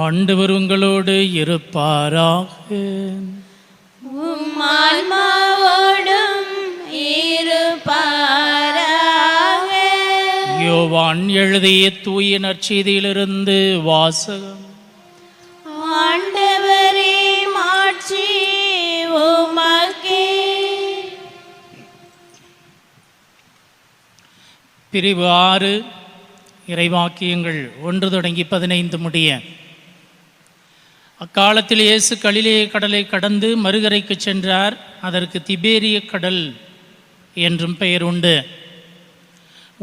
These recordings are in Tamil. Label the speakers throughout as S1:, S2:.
S1: ஆண்டவர் உங்களோடு இருப்பாராக. யோவான் எழுதிய தூய நற்செய்தியிலிருந்து வாசகம்.
S2: ஆண்டவரே மாட்சி
S1: பிரிவு ஆறு இறைவாக்கியங்கள் ஒன்று தொடங்கி பதினைந்து முடிய. அக்காலத்தில் இயேசு கலிலேய கடலை கடந்து மறுகரைக்கு சென்றார். அதற்கு திபேரிய கடல் என்றும் பெயர் உண்டு.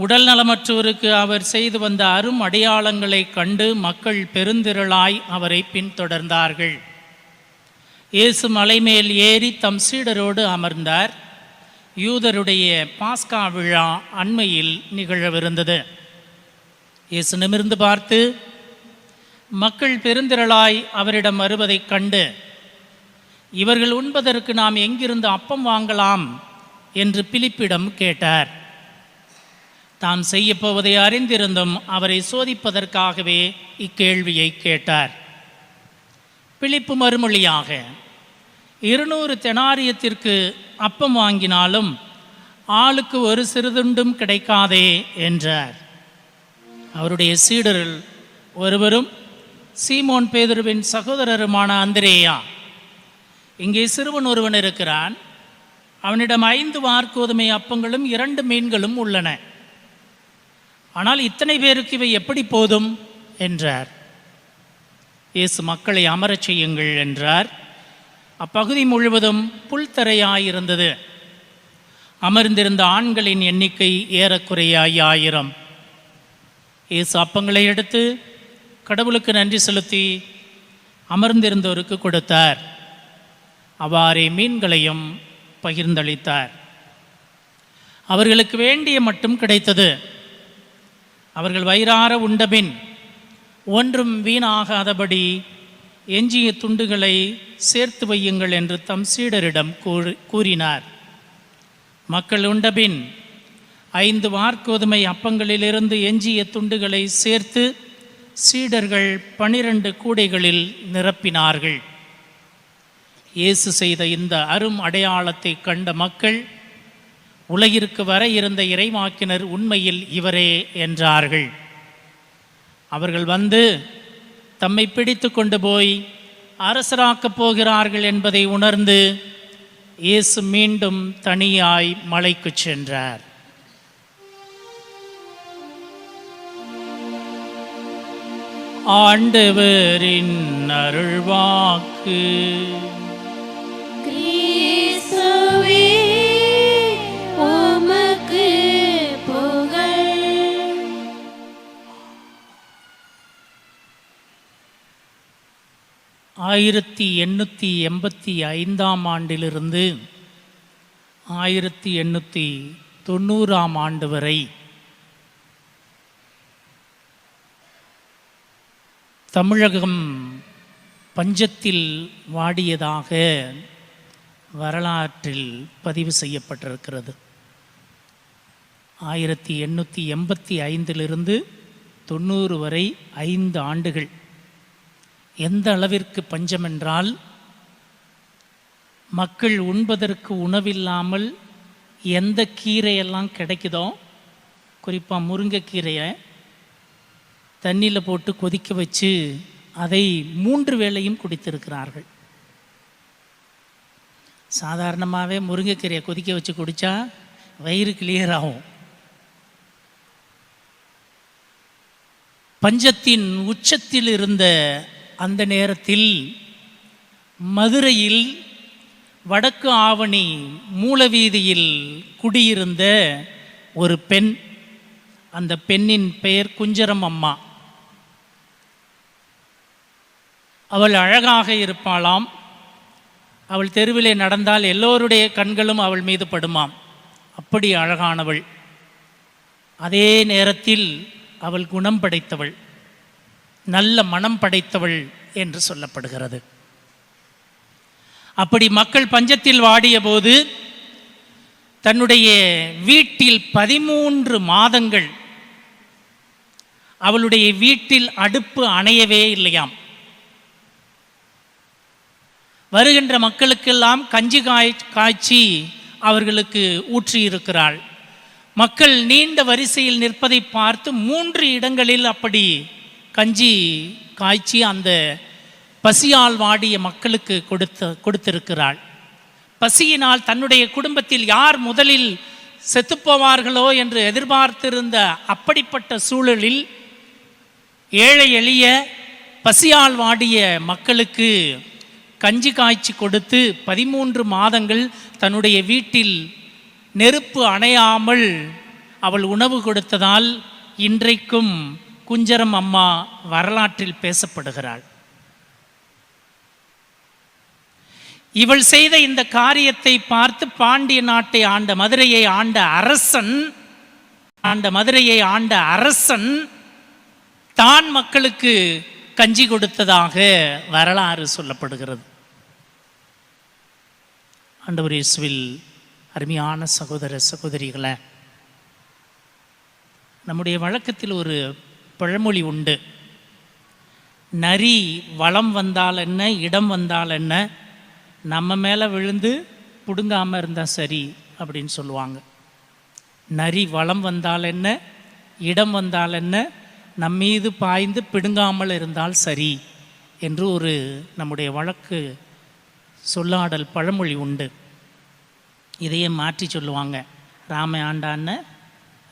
S1: உடல் நலமற்றோருக்கு அவர் செய்து வந்த அரும் அடையாளங்களை கண்டு மக்கள் பெருந்திரளாய் அவரை பின்தொடர்ந்தார்கள். இயேசு மலைமேல் ஏறி தம் சீடரோடு அமர்ந்தார். யூதருடைய பாஸ்கா விழா அண்மையில் நிகழவிருந்தது. இயேசு நிமிர்ந்து பார்த்து மக்கள் பெருந்திரளாய் அவரிடம் வருவதைக் கண்டு இவர்கள் உண்பதற்கு நாம் எங்கிருந்து அப்பம் வாங்கலாம்? என்று பிலிப்பிடம் கேட்டார். தாம் செய்யப்போவதை அறிந்திருந்தும் அவரை சோதிப்பதற்காகவே இக்கேள்வியை கேட்டார். பிலிப்பு மறுமொழியாக இருநூறு தெனாரியத்திற்கு அப்பம் வாங்கினாலும் ஆளுக்கு ஒரு சிறிதுண்டும் கிடைக்காதே என்றார். அவருடைய சீடரில் ஒருவரும் சீமோன் பேதுருவின் சகோதரருமான அந்திரேயா. இங்கே சிறுவன் ஒருவன் இருக்கிறான். அவனிடம் ஐந்து வார்கோதுமை அப்பங்களும் இரண்டு மீன்களும் உள்ளன. ஆனால் இத்தனை பேருக்கு இவை எப்படி போதும்? என்றார். இயேசு மக்களை அமரச் செய்யுங்கள் என்றார். அப்பகுதி முழுவதும் புல்தரையாயிருந்தது அமர்ந்திருந்த ஆண்களின் எண்ணிக்கை ஏறக்குறைய ஐயாயிரம். இயேசு அப்பங்களை எடுத்து கடவுளுக்கு நன்றி செலுத்தி அமர்ந்திருந்தோருக்கு கொடுத்தார். அவ்வாறே மீன்களையும் பகிர்ந்தளித்தார். அவர்களுக்கு வேண்டிய மட்டும் கிடைத்தது. அவர்கள் வயிறார உண்டபின் ஒன்றும் வீணாகாதபடி எஞ்சிய துண்டுகளை சேர்த்து வையுங்கள் என்று தம் சீடரிடம் கூறினார். மக்கள் உண்டபின் ஐந்து வார்கோதுமை அப்பங்களிலிருந்து எஞ்சிய துண்டுகளை சேர்த்து சீடர்கள் பனிரெண்டு கூடைகளில் நிரப்பினார்கள். இயேசு செய்த இந்த அரும் அடையாளத்தை கண்ட மக்கள் உலகிற்கு வர இருந்த இறைவாக்கினர் உண்மையில் இவரே என்றார்கள். அவர்கள் வந்து தம்மை பிடித்து கொண்டு போய் அரசராக்கப் போகிறார்கள் என்பதை உணர்ந்து இயேசு மீண்டும் தனியாய் மலைக்குச் சென்றார். ஆண்டவரின் அருள்வாக்கு. ஆயிரத்தி எண்ணூற்றி எண்பத்தி ஐந்தாம் ஆண்டிலிருந்து ஆயிரத்தி எண்ணூற்றி தொண்ணூறாம் ஆண்டு வரை தமிழகம் பஞ்சத்தில் வாடியதாக வரலாற்றில் பதிவு செய்யப்பட்டிருக்கிறது. ஆயிரத்தி எண்ணூற்றி எண்பத்தி ஐந்திலிருந்து தொண்ணூறு வரை ஐந்து ஆண்டுகள். எந்த அளவிற்கு பஞ்சம் என்றால் மக்கள் உண்பதற்கு உணவில்லாமல் எந்த கீரையெல்லாம் கிடைக்குதோ குறிப்பாக முருங்கைக்கீரையை தண்ணியில் போட்டு கொதிக்க வச்சு அதை மூன்று வேளையும் குடித்திருக்கிறார்கள். சாதாரணமாகவே முருங்கைக்கீரையை கொதிக்க வச்சு குடித்தா வயிறு கிளியர் ஆகும். பஞ்சத்தின் உச்சத்தில் இருந்த அந்த நேரத்தில் மதுரையில் வடக்கு ஆவணி மூலவீதியில் குடியிருந்த ஒரு பெண் அந்த பெண்ணின் பெயர் குஞ்சரம் அம்மா அவள் அழகாக இருப்பாளாம். அவள் தெருவிலே நடந்தால் எல்லோருடைய கண்களும் அவள் மீது படுமாம். அப்படி அழகானவள். அதே நேரத்தில் அவள் குணம் படைத்தவள். நல்ல மனம் படைத்தவள் என்று சொல்லப்படுகிறது. அப்படி மக்கள் பஞ்சத்தில் வாடிய போது தன்னுடைய வீட்டில் பதிமூன்று மாதங்கள் அவளுடைய வீட்டில் அடுப்பு அணையவே இல்லையாம். வருகின்ற மக்களுக்கெல்லாம் கஞ்சி காய் காய்ச்சி அவர்களுக்கு ஊற்றியிருக்கிறாள். மக்கள் நீண்ட வரிசையில் நிற்பதை பார்த்து மூன்று இடங்களில் அப்படி கஞ்சி காய்ச்சி அந்த பசியால் வாடிய மக்களுக்கு கொடுத்த கொடுத்திருக்கிறாள். பசியினால் தன்னுடைய குடும்பத்தில் யார் முதலில் செத்துப்போவார்களோ என்று எதிர்பார்த்திருந்த அப்படிப்பட்ட சூழலில் ஏழை எளிய பசியால் வாடிய மக்களுக்கு கஞ்சி காய்ச்சி கொடுத்து பதிமூன்று மாதங்கள் தன்னுடைய வீட்டில் நெருப்பு அணையாமல் அவள் உணவு கொடுத்ததால் இன்றைக்கும் குஞ்சரம் அம்மா வரலாற்றில் பேசப்படுகிறாள். இவள் செய்த இந்த காரியத்தை பார்த்து பாண்டிய நாட்டை ஆண்ட மதுரையை ஆண்ட அரசன் ஆண்ட மதுரையை ஆண்ட அரசன் தான் மக்களுக்கு கஞ்சி கொடுத்ததாக வரலாறு சொல்லப்படுகிறது. ஆண்டவர் இயேசுவில் அருமையான சகோதர சகோதரிகளை நம்முடைய வழக்கத்தில் ஒரு பழமொழி உண்டு. நரி வளம் வந்தால் என்ன இடம் வந்தால் என்ன நம்ம மேலே விழுந்து பிடுங்காமல் இருந்தால் சரி அப்படின்னு சொல்லுவாங்க. நரி வளம் வந்தால் என்ன இடம் வந்தால் என்ன நம்மீது பாய்ந்து பிடுங்காமல் இருந்தால் சரி என்று ஒரு நம்முடைய வழக்கு சொல்லாடல் பழமொழி உண்டு. இதையே மாற்றி சொல்லுவாங்க. ராம ஆண்டான்ன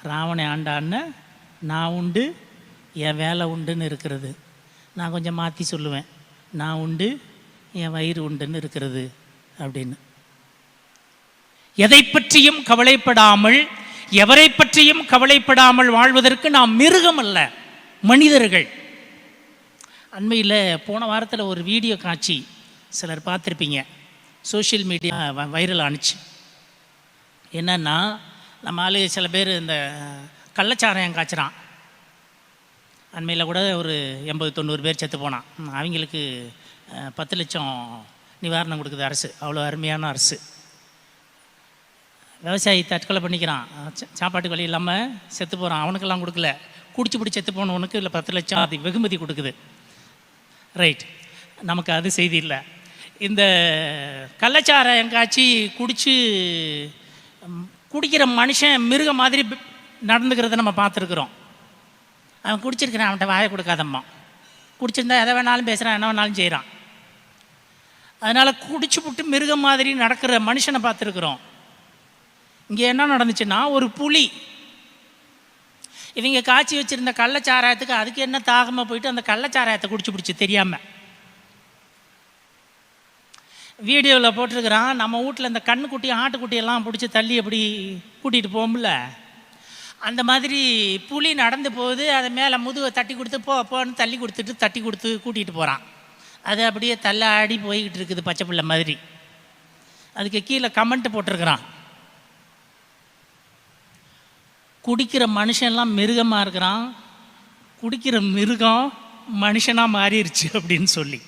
S1: ராவணை ஆண்டான்ன நான் உண்டு என் வேலை உண்டுன்னு இருக்கிறது. நான் கொஞ்சம் மாற்றி சொல்லுவேன். நான் உண்டு என் வயிறு உண்டுன்னு இருக்கிறது. அப்படின்னு. எதை பற்றியும் கவலைப்படாமல் எவரை பற்றியும் கவலைப்படாமல் வாழ்வதற்கு நாம் மிருகம் அல்ல மனிதர்கள். அண்மையில் போன வாரத்தில் ஒரு வீடியோ காட்சி. சிலர் பார்த்துருப்பீங்க. சோஷியல் மீடியா வைரல் ஆணுச்சு என்னன்னா நம்ம ஆளு சில பேர் இந்த கள்ளச்சாராயம் காய்ச்சிறான். அண்மையில் கூட ஒரு எண்பது தொண்ணூறு பேர் செத்து போனான். அவங்களுக்கு பத்து லட்சம் நிவாரணம் கொடுக்குது அரசு. அவ்வளோ அருமையான அரசு. விவசாயி தற்கொலை பண்ணிக்கிறான். சாப்பாட்டு சாப்பாட்டுக்கு வழி இல்லாமல் செத்து போகிறான் அவனுக்கெல்லாம் கொடுக்கல. குடிச்சு பிடிச்சி செத்து போனவனுக்கு இல்லை பத்து லட்சம் அது வெகுமதி கொடுக்குது. ரைட் நமக்கு அது செய்தி இல்லை. இந்த கள்ளச்சாராயம் காய்ச்சி குடித்து குடிக்கிற மனுஷன் மிருக மாதிரி நடந்துக்கிறத நம்ம பார்த்துருக்குறோம். அவன் குடிச்சிருக்கிறான் அவன்கிட்ட வாயை கொடுக்காதம்மா. குடிச்சிருந்தா எதை வேணாலும் பேசுகிறான் என்ன வேணாலும் செய்கிறான் அதனால் குடிச்சு விட்டு மிருகம் மாதிரி நடக்கிற மனுஷனை பார்த்துருக்குறோம். இங்கே என்ன நடந்துச்சுன்னா ஒரு புலி. இவங்க காய்ச்சி வச்சுருந்த கள்ளச்சாராயத்துக்கு அதுக்கு என்ன தாகமாக போயிட்டு அந்த கள்ளச்சாராயத்தை குடிச்சு பிடிச்சி தெரியாமல் வீடியோவில் போட்டிருக்கிறான் நம்ம வீட்டில் இந்த கண்ணுக்குட்டி ஆட்டுக்குட்டியெல்லாம் பிடிச்சி தள்ளி அப்படி கூட்டிகிட்டு போகும்ல அந்த மாதிரி புலி நடந்து போகுது அதை மேலே முதுவை தட்டி கொடுத்து போ போன்னு தள்ளி கொடுத்துட்டு தட்டி கொடுத்து கூட்டிகிட்டு போகிறான் அது அப்படியே தள்ளாடி போய்கிட்டு இருக்குது பச்சை பிள்ளை மாதிரி. அதுக்கு கீழே கமெண்ட் போட்டிருக்கிறான். குடிக்கிற மனுஷன்லாம் மிருகமாக இருக்கிறான். குடிக்கிற மிருகம் மனுஷனாக மாறிடுச்சு அப்படின்னு சொல்லி.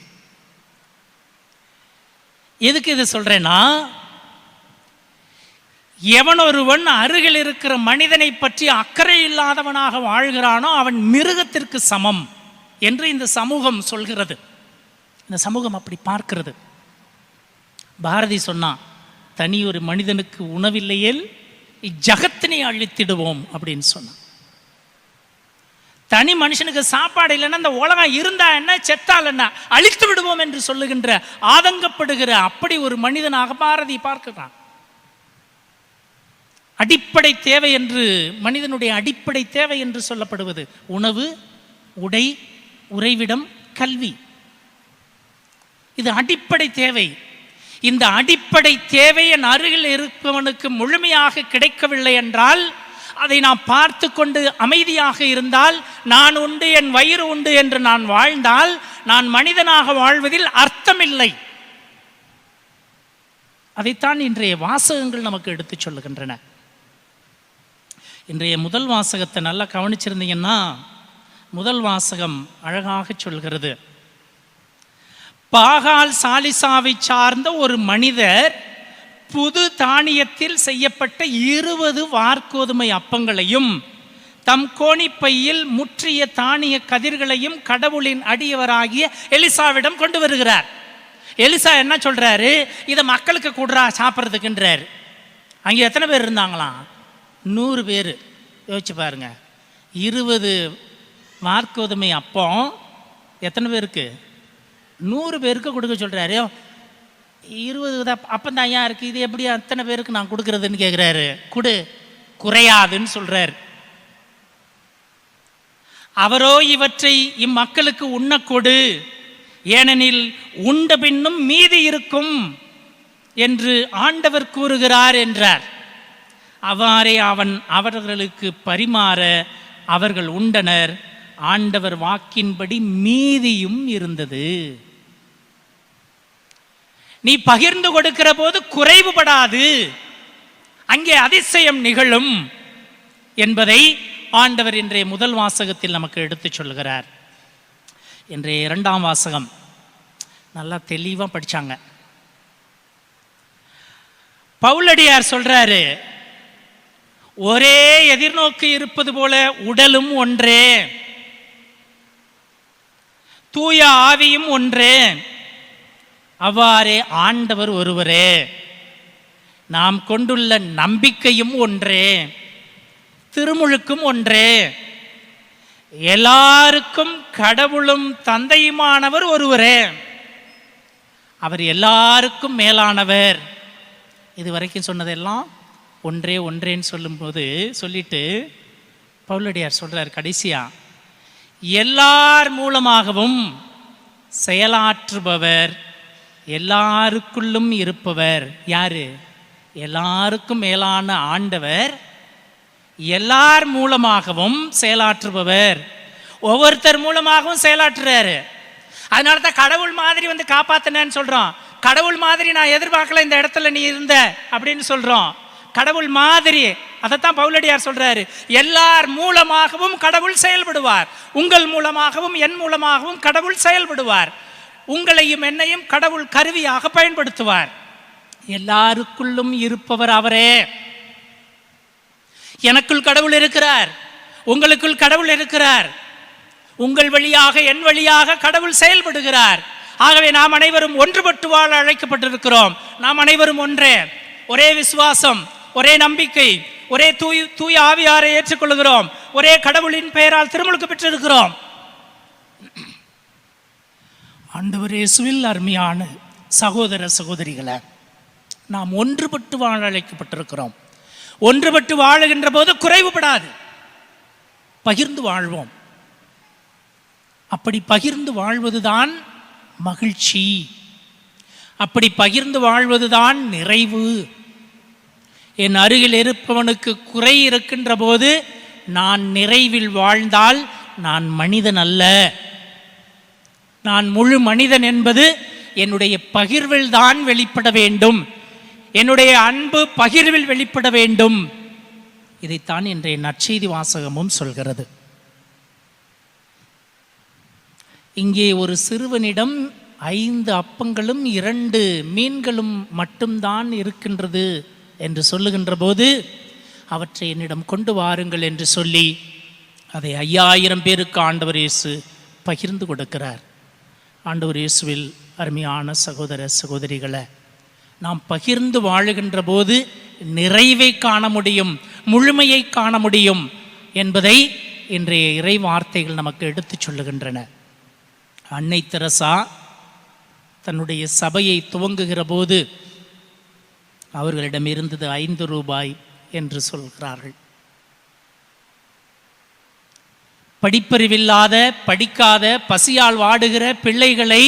S1: எதுக்கு இது சொல்கிறேன்னா எவன் ஒருவன் அருகில் இருக்கிற மனிதனை பற்றி அக்கறை இல்லாதவனாக வாழ்கிறானோ அவன் மிருகத்திற்கு சமம் என்று இந்த சமூகம் சொல்கிறது. இந்த சமூகம் அப்படி பார்க்கிறது. பாரதி சொன்னான் தனி ஒரு மனிதனுக்கு உணவில்லையேல் இச்சகத்தினை அழித்திடுவோம் அப்படின்னு சொன்னான் தனி மனுஷனுக்கு சாப்பாடு இல்லைன்னா இந்த உலகம் இருந்தா என்ன செத்தால் என்ன அழித்து விடுவோம் என்று சொல்லுகின்ற ஆதங்கப்படுகிற அப்படி ஒரு மனிதனாக பாரதி பார்க்கிறான். அடிப்படை தேவை என்று மனிதனுடைய அடிப்படை தேவை என்று சொல்லப்படுவது உணவு உடை உறைவிடம் கல்வி. இது அடிப்படை தேவை. இந்த அடிப்படை தேவை என் அருகில் இருப்பவனுக்கு முழுமையாக கிடைக்கவில்லை என்றால் அதை நான் பார்த்து கொண்டு அமைதியாக இருந்தால் நான் உண்டு என் வயிறு உண்டு என்று நான் வாழ்ந்தால் நான் மனிதனாக வாழ்வதில் அர்த்தமில்லை. அதைத்தான் இன்றைய வாசகங்கள் நமக்கு எடுத்துச் சொல்லுகின்றன. இன்றைய முதல் வாசகத்தை நல்லா கவனிச்சிருந்தீங்கன்னா முதல் வாசகம் அழகாக சொல்கிறது. பாகால் சாலிசாவை சார்ந்த ஒரு மனிதர் புது தானியத்தில் செய்யப்பட்ட இருபது வார்கோதுமை அப்பங்களையும் தம் கோணிப்பையில் முற்றிய தானிய கதிர்களையும் கடவுளின் அடியவராகிய எலிசாவிடம் கொண்டு வருகிறார். எலிசா என்ன சொல்றாரு? இதை மக்களுக்கு கூடுறா சாப்பிட்றதுக்குன்றார். அங்கே எத்தனை பேர் இருந்தாங்களாம்? நூறு பேர். யோசிச்சு பாருங்க. இருபது வார்கோதுமை அப்பம் எத்தனை பேருக்கு? நூறு பேருக்கு கொடுக்க சொல்கிறாரு இருபது அப்பந்தான் ஐயா தான் இருக்குது இது எப்படி அத்தனை பேருக்கு நான் கொடுக்கறதுன்னு கேட்குறாரு கொடு குறையாதுன்னு சொல்கிறார் அவரோ இவற்றை இம்மக்களுக்கு உண்ண கொடு. ஏனெனில் உண்ட பின்னும் மீதி இருக்கும் என்று ஆண்டவர் கூறுகிறார் என்றார். அவ்வாறே அவன் அவர்களுக்கு பரிமாற அவர்கள் உண்டனர். ஆண்டவர் வாக்கின்படி மீதியும் இருந்தது. நீ பகிர்ந்து கொடுக்கிற போது குறைவுபடாது. அங்கே அதிசயம் நிகழும் என்பதை ஆண்டவர் இன்றைய முதல் வாசகத்தில் நமக்கு எடுத்துச் சொல்கிறார் இன்றைய இரண்டாம் வாசகம். நல்லா தெளிவாக படிச்சாங்க. பவுலடியார் சொல்றாரு ஒரே எதிர்நோக்கு இருப்பது போல உடலும் ஒன்றே. தூய ஆவியும் ஒன்றே. அவ்வாறே ஆண்டவர் ஒருவரே நாம் கொண்டுள்ள நம்பிக்கையும் ஒன்றே திருமுழுக்கும் ஒன்றே. எல்லாருக்கும் கடவுளும் தந்தையுமானவர் ஒருவரே. அவர் எல்லாருக்கும் மேலானவர். இது வரைக்கும் சொன்னதெல்லாம் ஒன்றே ஒன்றேன்னு சொல்லும்போது சொல்லிட்டு பவுலடியார் சொல்கிறார் கடைசியா எல்லார் மூலமாகவும் செயலாற்றுபவர் எல்லாருக்குள்ளும் இருப்பவர் யாரு? எல்லாருக்கும் மேலான ஆண்டவர் எல்லார் மூலமாகவும் செயலாற்றுபவர். ஒவ்வொருத்தர் மூலமாகவும் செயலாற்றுறாரு. அதனால தான் கடவுள் மாதிரி வந்து காப்பாத்தினேன்னு சொல்றோம். கடவுள் மாதிரி நான் எதிர்பார்க்கல இந்த இடத்துல நீ இருந்த அப்படின்னு சொல்றோம். கடவுள் மாதிரி அதைத்தான் பவுலடியார் சொல்றாரு. எல்லார் மூலமாகவும் கடவுள் செயல்படுவார். உங்கள் மூலமாகவும் என் மூலமாகவும் கடவுள் செயல்படுவார். உங்களையும் என்னையும் கடவுள் கருவியாக பயன்படுத்துவார். எல்லாருக்குள்ளும் இருப்பவர் அவரே. எனக்குள் கடவுள் இருக்கிறார். உங்களுக்குள் கடவுள் இருக்கிறார். உங்கள் வழியாக என் வழியாக கடவுள் செயல்படுகிறார். ஆகவே நாம் அனைவரும் ஒன்றுபட்டு வாழ அழைக்கப்பட்டிருக்கிறோம். நாம் அனைவரும் ஒன்றே. ஒரே விசுவாசம் ஒரே நம்பிக்கை ஒரே தூய் தூய ஆவியாரை ஏற்றுக்கொள்கிறோம். ஒரே கடவுளின் பெயரால் திருமுழுக்கு பெற்றிருக்கிறோம். ஆண்டவர் இயேசுவில் அருமையான சகோதர சகோதரிகளை நாம் ஒன்றுபட்டு வாழ அழைக்கப்பட்டிருக்கிறோம். ஒன்றுபட்டு வாழுகின்ற போது குறைவுபடாது. பகிர்ந்து வாழ்வோம். அப்படி பகிர்ந்து வாழ்வதுதான் மகிழ்ச்சி. அப்படி பகிர்ந்து வாழ்வதுதான் நிறைவு. என் அருகில் இருப்பவனுக்கு குறை இருக்கின்ற போது நான் நிறைவில் வாழ்ந்தால் நான் மனிதன் அல்ல. நான் முழு மனிதன் என்பது என்னுடைய பகிர்வில் தான் வெளிப்பட வேண்டும். என்னுடைய அன்பு பகிர்வில் வெளிப்பட வேண்டும். இதைத்தான் இன்றைய நற்செய்தி வாசகமும் சொல்கிறது. இங்கே ஒரு சிறுவனிடம் ஐந்து அப்பங்களும் இரண்டு மீன்களும் மட்டும்தான் இருக்கின்றது என்று சொல்லுகின்ற போது அவற்றை என்னிடம் கொண்டு வாருங்கள் என்று சொல்லி அதை ஐயாயிரம் பேருக்கு ஆண்டவர் இயேசு பகிர்ந்து கொடுக்கிறார். ஆண்டவர் இயேசுவில் அருமையான சகோதர சகோதரிகளை நாம் பகிர்ந்து வாழுகின்ற போது நிறைவை காண முடியும் முழுமையை காண முடியும் என்பதை இன்றைய இறை வார்த்தைகள் நமக்கு எடுத்துச் சொல்லுகின்றன. அன்னை தெரசா தன்னுடைய சபையை துவங்குகிற போது அவர்களிடம் இருந்தது ஐந்து ரூபாய் என்று சொல்கிறார்கள். படிப்பறிவில்லாத படிக்காத பசியால் வாடுகிற பிள்ளைகளை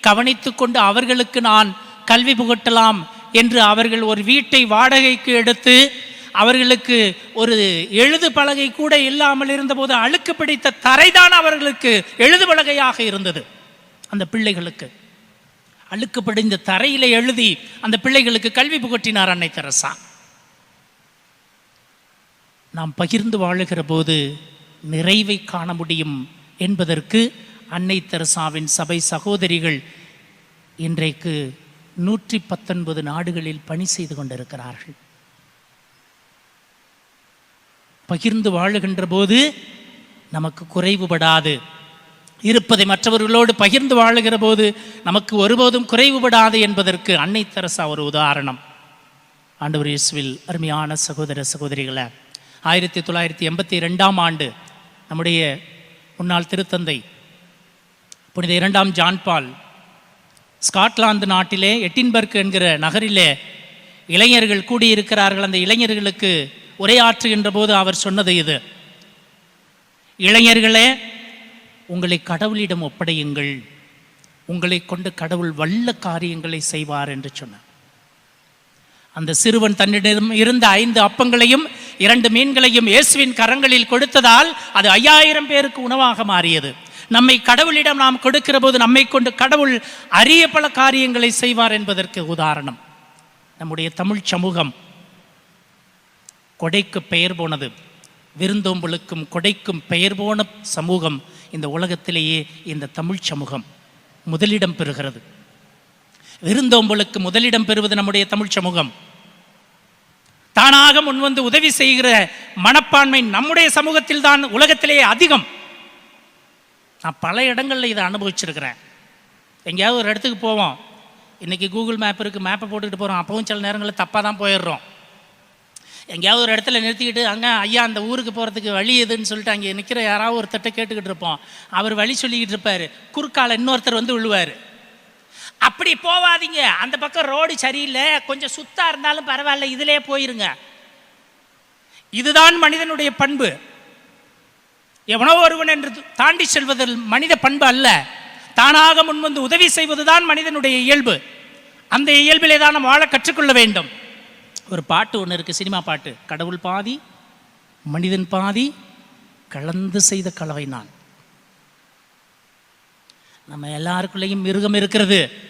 S1: கவனித்து கொண்டு அவர்களுக்கு நான் கல்வி புகட்டலாம் என்று அவர்கள் ஒரு வீட்டை வாடகைக்கு எடுத்து அவர்களுக்கு ஒரு எழுது பலகை கூட இல்லாமல் இருந்தபோது அழுக்கு பிடித்த தரைதான் அவர்களுக்கு எழுது பலகையாக இருந்தது. அந்த பிள்ளைகளுக்கு அழுக்கு படிந்த தரையில எழுதி அந்த பிள்ளைகளுக்கு கல்வி புகட்டினார் அன்னை தெரசா. நாம் பகிர்ந்து வாழுகிற போது நிறைவை காண முடியும் என்பதற்கு அன்னை தெரசாவின் சபை சகோதரிகள் இன்றைக்கு நூற்றி பத்தொன்பது நாடுகளில் பணி செய்து கொண்டிருக்கிறார்கள். பகிர்ந்து வாழுகின்ற போது நமக்கு குறைவுபடாது. இருப்பதை மற்றவர்களோடு பகிர்ந்து வாழுகிற போது நமக்கு ஒருபோதும் குறைவுபடாது என்பதற்கு அன்னை தெரசா ஒரு உதாரணம். ஆண்டவர் இயேசுவில் அருமையான சகோதர சகோதரிகளை ஆயிரத்தி தொள்ளாயிரத்தி எண்பத்தி ரெண்டாம் ஆண்டு நம்முடைய முன்னாள் திருத்தந்தை புனித இரண்டாம் ஜான்பால் ஸ்காட்லாந்து நாட்டிலே எட்டின்பர்க் என்கிற நகரிலே இளைஞர்கள் கூடியிருக்கிறார்கள். அந்த இளைஞர்களுக்கு உரையாற்றுகின்ற போது அவர் சொன்னது இது இளைஞர்களே உங்களை கடவுளிடம் ஒப்படையுங்கள். உங்களை கொண்டு கடவுள் வல்ல காரியங்களை செய்வார் என்று சொன்னார். அந்த சிறுவன் தன்னிடம் இருந்த ஐந்து அப்பங்களையும் இரண்டு மீன்களையும் இயேசுவின் கரங்களில் கொடுத்ததால் அது ஐயாயிரம் பேருக்கு உணவாக மாறியது. நம்மை கடவுளிடம் நாம் கொடுக்கிற போது நம்மை கொண்டு கடவுள் அரிய பல காரியங்களை செய்வார் என்பதற்கு உதாரணம். நம்முடைய தமிழ் சமூகம் கொடைக்கு பெயர் போனது விருந்தோம்பலுக்கும் கொடைக்கும் பெயர் போன சமூகம் இந்த உலகத்திலேயே இந்த தமிழ் சமூகம் முதலிடம் பெறுகிறது. விருந்தோம்பலுக்கு முதலிடம் பெறுவது நம்முடைய தமிழ் சமூகம். தானாக முன்வந்து உதவி செய்கிற மனப்பான்மை நம்முடைய சமூகத்தில் தான் உலகத்திலேயே அதிகம். நான் பல இடங்களில் இதை அனுபவிச்சிருக்கிறேன். எங்கேயாவது ஒரு இடத்துக்கு போவோம். இன்றைக்கி கூகுள் மேப் இருக்குது மேப்பை போட்டுக்கிட்டு போகிறோம் அப்பவும் சில நேரங்களில் தப்பாக தான் போயிடுறோம். எங்கேயாவது ஒரு இடத்துல நிறுத்திக்கிட்டு அங்கே ஐயா அந்த ஊருக்கு போகிறதுக்கு வழி எதுன்னு சொல்லிட்டு அங்கே நிற்கிற யாராவது ஒருத்தட்ட கேட்டுக்கிட்டு இருப்போம். அவர் வழி சொல்லிக்கிட்டு இருப்பார். குறுக்கால இன்னொருத்தர் வந்து விழுவார். அப்படி போவாதீங்க. அந்த பக்கம் ரோடு சரியில்லை. கொஞ்சம் சுத்தா இருந்தாலும் பரவாயில்ல. இதிலே போயிருங்க. இதுதான் மனிதனுடைய பண்பு. எவனோ ஒருவன் என்று தாண்டி செல்வதில் மனித பண்பு அல்ல. தானாக முன்வந்து உதவி செய்வதுதான் மனிதனுடைய இயல்பு. அந்த இயல்பிலே தான் நாம் வாழ கற்றுக்கொள்ள வேண்டும். ஒரு பாட்டு ஒன்று இருக்கு சினிமா பாட்டு. கடவுள் பாதி மனிதன் பாதி கலந்து செய்த கலவை நான். நம்ம எல்லாருக்குள்ளேயும் மிருகம் இருக்கிறது.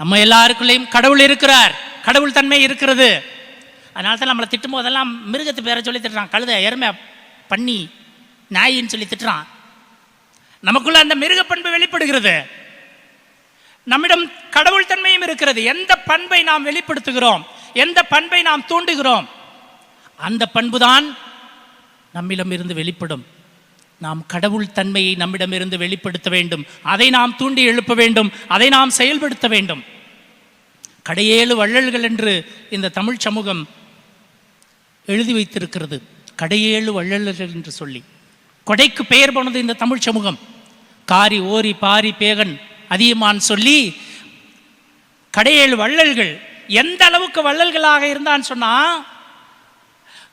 S1: நம்ம எல்லாருக்குள்ளேயும் கடவுள் இருக்கிறார். கடவுள் தன்மை இருக்கிறது. அதனால தான் நம்மளை திட்டும் போதெல்லாம் மிருகத்து பேரை சொல்லி திட்டுறான். கழுத எருமை பண்ணி நாயின்னு சொல்லி திட்டுறான். நமக்குள்ள அந்த மிருக பண்பு வெளிப்படுகிறது. நம்மிடம் கடவுள் தன்மையும் இருக்கிறது. எந்த பண்பை நாம் வெளிப்படுத்துகிறோம்? எந்த பண்பை நாம் தூண்டுகிறோம்? அந்த பண்புதான் நம்மிடம் இருந்து வெளிப்படும். நாம் கடவுள் தன்மையை நம்மிடமிருந்து வெளிப்படுத்த வேண்டும். அதை நாம் தூண்டி எழுப்ப வேண்டும். அதை நாம் செயல்படுத்த வேண்டும். கடையேழு வள்ளல்கள் என்று இந்த தமிழ் சமூகம் எழுதி வைத்திருக்கிறது. கடையேழு வள்ளல்கள் என்று சொல்லி. கொடைக்கு பெயர் போனது இந்த தமிழ் சமூகம். காரி ஓரி பாரி பேகன் அதியமான் சொல்லி கடையேழு வள்ளல்கள் எந்த அளவுக்கு வள்ளல்களாக இருந்தான்னு சொன்னா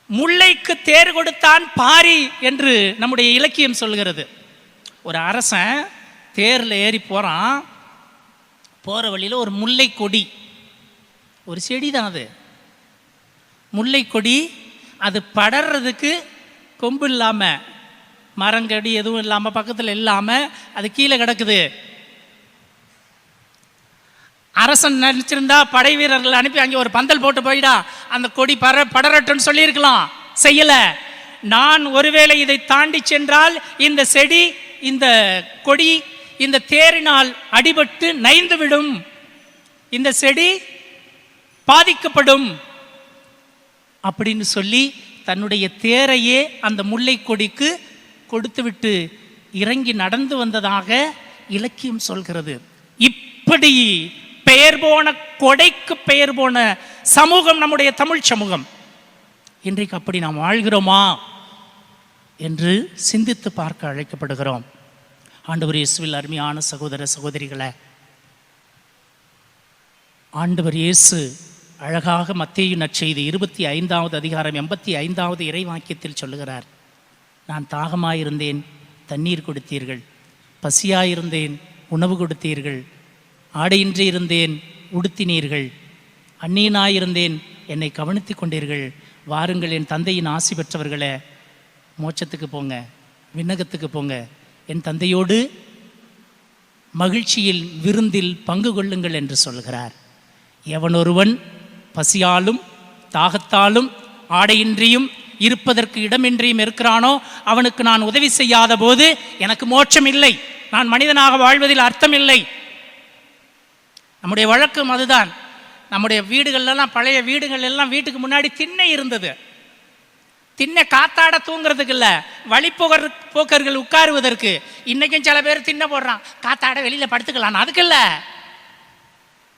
S1: முல்லைக்கு தேர் கொடுத்தான் பாரி என்று நம்முடைய இலக்கியம் சொல்கிறது ஒரு அரசன் தேரில் ஏறி போகிறான் போகிற வழியில் ஒரு முல்லை கொடி. ஒரு செடி தான் அது. முல்லை கொடி அது படர்றதுக்கு கொம்பு இல்லாமல் மரங்கடி எதுவும் இல்லாமல் பக்கத்தில் இல்லாமல் அது கீழே கிடக்குது. அரசன் நினச்சிருந்தா படை வீரர்கள் அனுப்பி அங்கே ஒரு பந்தல் போட்டு போயிடா. அந்த கொடி பர படரட்டுன்னு சொல்லியிருக்கலாம். செய்யல. நான் ஒருவேளை இதை தாண்டி சென்றால் இந்த செடி இந்த கொடி இந்த தேரினால் அடிபட்டு நைந்துவிடும். இந்த செடி பாதிக்கப்படும். அப்படின்னு சொல்லி தன்னுடைய தேரையே அந்த முல்லை கொடிக்கு கொடுத்துவிட்டு இறங்கி நடந்து வந்ததாக இலக்கியம் சொல்கிறது. இப்படி பெயர் போன கொடைக்கு பெயர் போன சமூகம் நம்முடைய தமிழ் சமூகம். இன்றைக்கு அப்படி நாம் வாழ்கிறோமா? என்று சிந்தித்து பார்க்க அழைக்கப்படுகிறோம். ஆண்டவர் இயேசுவில் அருமையான சகோதர சகோதரிகளை ஆண்டவர் இயேசு அழகாக மத்திய நற்செய்தி இருபத்தி ஐந்தாவது அதிகாரம் எண்பத்தி ஐந்தாவது இறைவாக்கியத்தில் சொல்லுகிறார். நான் தாகமாயிருந்தேன் தண்ணீர் கொடுத்தீர்கள் பசியாயிருந்தேன் உணவு கொடுத்தீர்கள் ஆடையின்றி இருந்தேன் உடுத்தினீர்கள். அந்நியனாயிருந்தேன் என்னை கவனித்துக் கொண்டீர்கள். வாருங்கள் என் தந்தையின் ஆசி பெற்றவர்களே மோட்சத்துக்கு போங்க விண்ணகத்துக்கு போங்க. என் தந்தையோடு மகிழ்ச்சியில் விருந்தில் பங்கு கொள்ளுங்கள் என்று சொல்கிறார். எவனொருவன் பசியாலும் தாகத்தாலும் ஆடையின்றியும் இருப்பதற்கு இடமின்றியும் இருக்கிறானோ அவனுக்கு நான் உதவி செய்யாத போது எனக்கு மோட்சம் இல்லை. நான் மனிதனாக வாழ்வதில் அர்த்தம் இல்லை. நம்முடைய வழக்கம் அதுதான். நம்முடைய வீடுகள்லாம் பழைய வீடுகள் எல்லாம் வீட்டுக்கு முன்னாடி திண்ணை இருந்தது. திண்ணை காத்தாட தூங்குறதுக்கு இல்லை வழிப்போக்கர் போக்கர்கள் உட்காருவதற்கு. இன்றைக்கும் சில பேர் திண்ணை போடுறான். காத்தாட வெளியில் படுத்துக்கலாம் அதுக்கு இல்லை.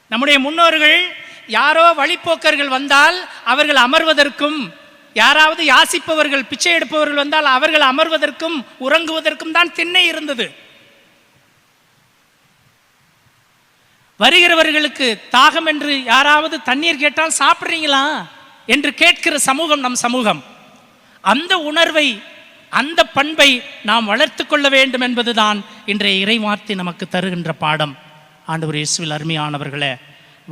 S1: நம்முடைய முன்னோர்கள் யாரோ வழிப்போக்கர்கள் வந்தால் அவர்கள் அமர்வதற்கும் யாராவது யாசிப்பவர்கள் பிச்சை எடுப்பவர்கள் வந்தால் அவர்கள் அமர்வதற்கும் உறங்குவதற்கும் தான் திண்ணை இருந்தது. வருகிறவர்களுக்கு தாகம் என்று யாராவது தண்ணீர் கேட்டால் சாப்பிட்றீங்களா என்று கேட்கிற சமூகம் நம் சமூகம். அந்த உணர்வை அந்த பண்பை நாம் வளர்த்து கொள்ள வேண்டும் என்பதுதான் இன்றைய இறைவார்த்தை நமக்கு தருகின்ற பாடம். ஆண்டவர் இயேசுவில் அருமையானவர்களே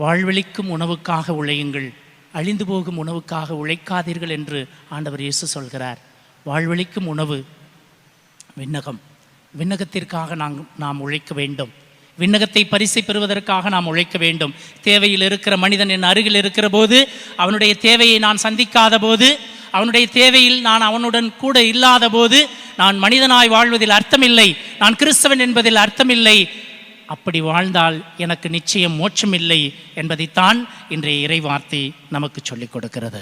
S1: வாழ்வளிக்கும் உணவுக்காக உழையுங்கள். அழிந்து போகும் உணவுக்காக உழைக்காதீர்கள் என்று ஆண்டவர் இயேசு சொல்கிறார். வாழ்வளிக்கும் உணவு விண்ணகம். விண்ணகத்திற்காக நாம் நாம் உழைக்க வேண்டும். விண்ணகத்தை பரிசை பெறுவதற்காக நாம் உழைக்க வேண்டும். தேவையில் இருக்கிற மனிதன் என் அருகில் இருக்கிற போது அவனுடைய தேவையை நான் சந்திக்காத போது அவனுடைய தேவையில் நான் அவனுடன் கூட இல்லாத போது நான் மனிதனாய் வாழ்வதில் அர்த்தமில்லை நான் கிறிஸ்தவன் என்பதில் அர்த்தமில்லை. அப்படி வாழ்ந்தால் எனக்கு நிச்சயம் மோட்சமில்லை என்பதைத்தான் இன்றைய இறைவார்த்தை நமக்கு சொல்லிக் கொடுக்கிறது.